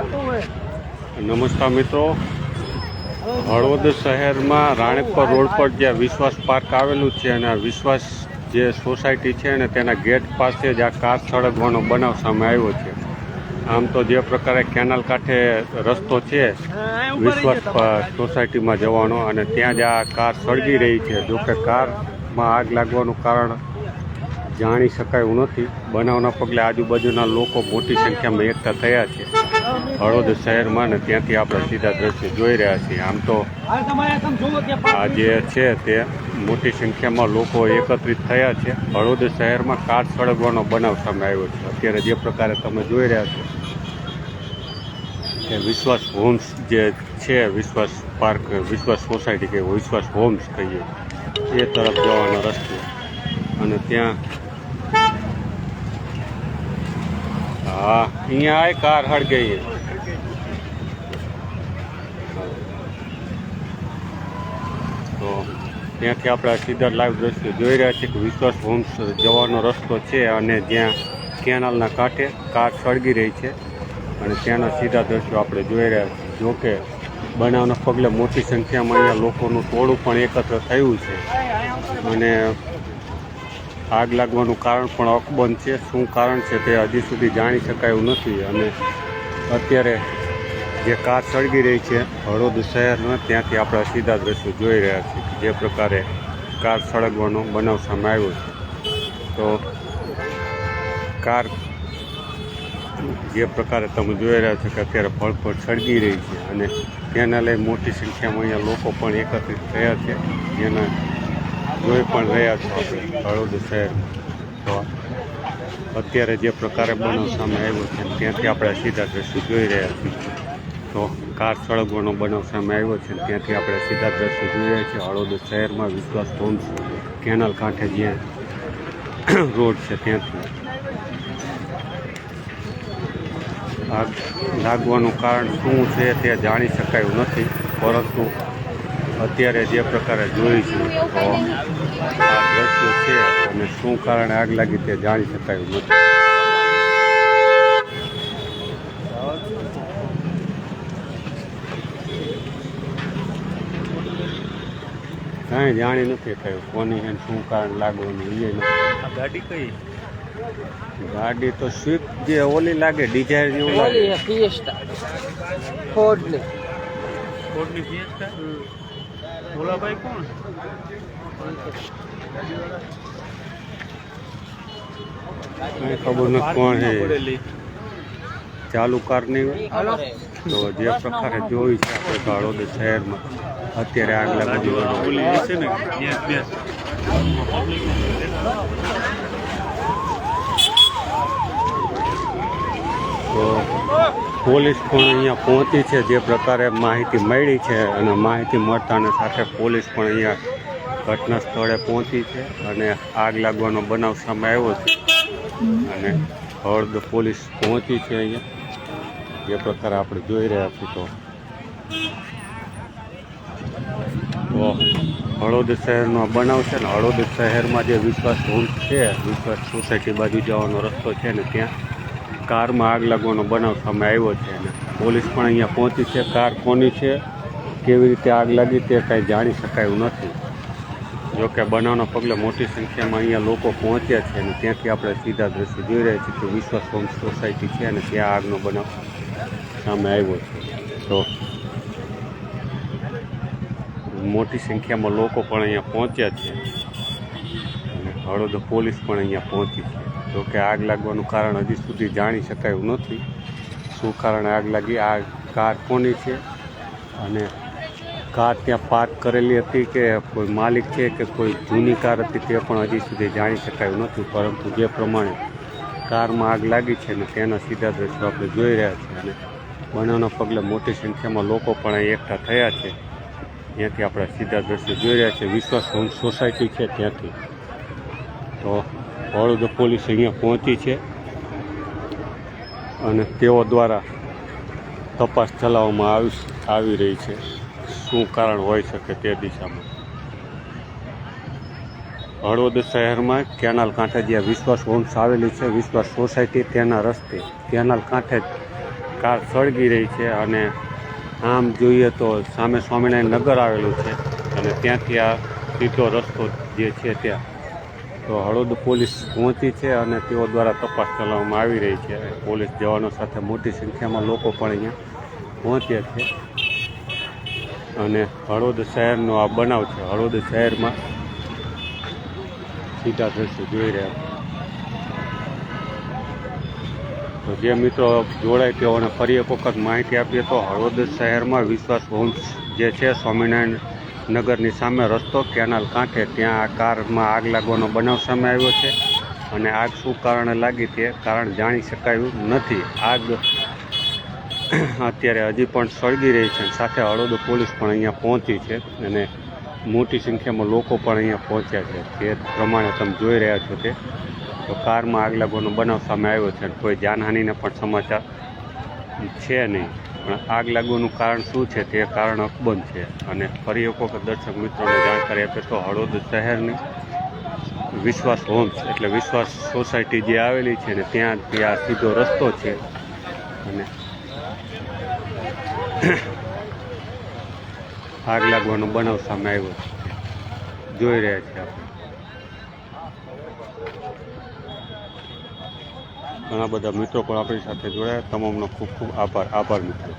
નમસ્કાર મિત્રો. હળવદ શહેરમાં રાણેપર રોડ પર જે વિશ્વાસ પાર્ક આવેલું છે અને વિશ્વાસ જે સોસાયટી છે ને તેના ગેટ પાસે જ આ કાર સળગવાનો બનાવ સામે આવ્યો છે. આમ તો જે પ્રકારે કેનાલ કાંઠે રસ્તો છે, વિશ્વાસ સોસાયટીમાં જવાનો અને ત્યાં જ આ કાર સળગી રહી છે. જોકે કારમાં આગ લાગવાનું કારણ જાણી શકાયું નથી. બનાવના પગલે આજુબાજુના લોકો મોટી સંખ્યામાં એકઠા થયા છે. હળવદ શહેરમાં ને ત્યાંથી આપણે સીધા દ્રશ્ય જોઈ રહ્યા છીએ. આમ તો આ જે છે તે મોટી સંખ્યામાં લોકો એકત્રિત થયા છે. હળવદ શહેરમાં કાર સળગવાનો બનાવ સામે આવ્યો છે. અત્યારે જે પ્રકારે તમે જોઈ રહ્યા છો કે વિશ્વાસ હોમ્સ જે છે, વિશ્વાસ પાર્ક, વિશ્વાસ સોસાયટી કે વિશ્વાસ હોમ્સ કહીએ, એ તરફ જવાનો રસ્તો. અને ત્યાં હા, અહીંયા આય, કાર ગઈ. તો ત્યાંથી આપણે સીધા લાઈવ દ્રશ્યો જોઈ રહ્યા છીએ કે વિશ્વાસ હોમ્સ જવાનો રસ્તો છે અને જ્યાં કેનાલના કાંઠે કાર સળગી રહી છે. અને ત્યાંના સીધા દ્રશ્યો આપણે જોઈ રહ્યા છીએ. જોકે બનાવના પગલે મોટી સંખ્યામાં અહીંયા લોકોનું ટોળું પણ એકત્ર થયું છે. અને આગ લાગવાનું કારણ પણ અકબંધ છે. શું કારણ છે તે હજી સુધી જાણી શકાયું નથી અને અત્યારે જે કાર સળગી રહી છે, હળોદ શહેરના ત્યાંથી આપણે સીધા દ્રશ્યો જોઈ રહ્યા છીએ જે પ્રકારે કાર સળગવાનો બનાવ સામે આવ્યો છે. તો કાર જે પ્રકારે તમે જોઈ રહ્યા છો કે અત્યારે ફળફળ સળગી રહી છે અને તેના લઈ મોટી સંખ્યામાં અહીંયા લોકો પણ એકત્રિત થયા છે. જેના જોઈ પણ રહ્યા છો આપણે. હળવદ તો અત્યારે જે પ્રકારે બનાવ સામે આવ્યો છે, ત્યાંથી આપણે સીધા દ્રશ્યો જોઈ રહ્યા છીએ. તો કાર સળગવાનો બનાવ સામે આવ્યો છે, ત્યાંથી આપણે સીધા દ્રશ્યો જોઈ રહ્યા છીએ. હળવદ શહેરમાં વિશ્વાસ હોમ્સ કેનાલ કાંઠે જે રોડ છે ત્યાંથી. આગ લાગવાનું કારણ શું છે તે જાણી શકાયું નથી, પરંતુ અત્યારે જે પ્રકારે જોઈશું તો આ દ્રશ્યો છે અને શું કારણે આગ લાગી તે જાણી શકાયું નથી. કાંઈ જાણી નથી થયું કોની એને શું કારણ લાગવાનું એ નથી. ગાડી કઈ? ગાડી તો સ્વિફ્ટ જે ઓલી લાગે ડિઝાયર જેવું લાગે. ઓલી ફિએસ્ટા ફોર્ડની. કોડની ફિએસ્ટા ભોલાભાઈ કોણ? ખબર નથી કોણ છે. ચાલુ કાર નહીં હોય તો જે પ્રકારે જોઈ છે આપણે હળવદ શહેરમાં અત્યારે આગ લાગવાની ઓલી છે ને? તો પોલીસ પણ અહીંયા પહોંચી છે. જે પ્રકારે માહિતી મળી છે અને માહિતી મળતાની સાથે પોલીસ પણ અહીંયા ઘટના સ્થળે પહોંચી છે અને આગ લાગવાનો બનાવ સામે આવ્યો છે. અને હળદ પોલીસ પહોંચી છે અહીંયા. જે પ્રકારે આપણે જોઈ રહ્યા છીએ તો. હળોદ શહેરનો બનાવ છે ને, હળોદ શહેરમાં જે વિશ્વાસ હોમ્સ છે વિશ્વાસ સોસાયટી બાજુ જવાનો રસ્તો છે ને ત્યાં કારમાં આગ લાગવાનો બનાવ સામે આવ્યો છે અને પોલીસ પણ અહીંયા પહોંચી છે. કાર કોની છે? કેવી રીતે આગ લાગી તે કાંઈ જાણી શકાયું નથી. જોકે બનાવના પગલે મોટી સંખ્યામાં અહીંયા લોકો પહોંચ્યા છે અને ત્યાંથી આપણે સીધા દ્રશ્ય જોઈ રહ્યા છીએ કે વિશ્વાસ હોમ સોસાયટી છે અને ત્યાં આગનો બનાવ સામે આવ્યો છે. તો મોટી સંખ્યામાં લોકો પણ અહીંયા પહોંચ્યા છે. અને હળવદ પોલીસ પણ અહીંયા પહોંચી છે. જો કે આગ લાગવાનું કારણ હજી સુધી જાણી શકાયું નથી. શું કારણે આગ લાગી? આ કાર કોની છે? અને કાર ત્યાં પાર્ક કરેલી હતી કે કોઈ માલિક છે કે કોઈ જૂની કાર હતી તે પણ હજી સુધી જાણી શકાયું નથી. પરંતુ જે પ્રમાણે કારમાં આગ લાગી છે ને તેના સીધા દ્રશ્યો આપણે જોઈ રહ્યા છીએ અને બનાવના પગલે મોટી સંખ્યામાં લોકો પણ અહીં એકઠા થયા છે. ત્યાંથી આપણે સીધા દ્રશ્યો જોઈ રહ્યા છીએ. વિશ્વાસ સોસાયટી છે ત્યાંથી. તો હળવદ પોલીસ અહીંયા પહોંચી છે અને તેઓ દ્વારા તપાસ ચલાવવામાં આવી આવી રહી છે. શું કારણ હોઈ શકે તે દિશામાં? હળવદ શહેરમાં કેનાલ કાંઠે જ્યાં વિશ્વાસ હોમ્સ આવેલી છે. વિશ્વાસ સોસાયટી તેના રસ્તે કેનાલ કાંઠે જ કાર સળગી રહી છે અને આમ જોઈએ તો સામે સ્વામિનારાયણ નગર આવેલું છે અને ત્યાંથી આ સીધો રસ્તો જે છે ત્યાં તો હળવદ પોલીસ પહોંચી છે અને તેઓ દ્વારા તપાસ ચલાવવામાં આવી રહી છે. પોલીસ જવાનો સાથે મોટી સંખ્યામાં લોકો પણ અહીંયા પહોંચ્યા છે. અને હળવદ શહેરનો આ બનાવ છે. હળવદ શહેરમાં સીધા દ્રશ્યો જોઈ રહ્યા. તો જે મિત્રો જોડાય તેઓને ફરી એક વખત માહિતી આપીએ તો હળવદ શહેરમાં વિશ્વાસ હોમ્સ જે છે, સ્વામિનારાયણ નગરની સામે રસ્તો, કેનાલ કાંઠે ત્યાં આ કારમાં આગ લાગવાનો બનાવ સામે આવ્યો છે અને આગ શું કારણે લાગી તે કારણ જાણી શકાયું નથી. આગ અત્યારે હજી પણ સળગી રહી છે સાથે હળોદ પોલીસ પણ અહીંયા પહોંચી છે અને મોટી સંખ્યામાં લોકો પણ અહીંયા પહોંચ્યા છે. તે પ્રમાણે તમે જોઈ રહ્યા છો તે, તો કારમાં આગ લાગવાનો બનાવ સામે આવ્યો છે કોઈ જાનહાનિના પણ સમાચાર છે નહીં. પણ આગ લાગવાનું કારણ શું છે તે કારણ અકબંધ છે. અને ફરી એક વખત દર્શક મિત્રોને જાણકારી આપે તો હળવદ શહેરની વિશ્વાસ હોમ્સ એટલે વિશ્વાસ સોસાયટી જે આવેલી છે ને ત્યાંથી આ સીધો રસ્તો છે. અને આગ લાગવાનો બનાવ સામે આવ્યો જોઈ રહ્યા છીએ આપણે. ઘણા બધા મિત્રો પણ આપણી સાથે જોડાયા. તમામનો ખૂબ ખૂબ આભાર. આભાર મિત્રો.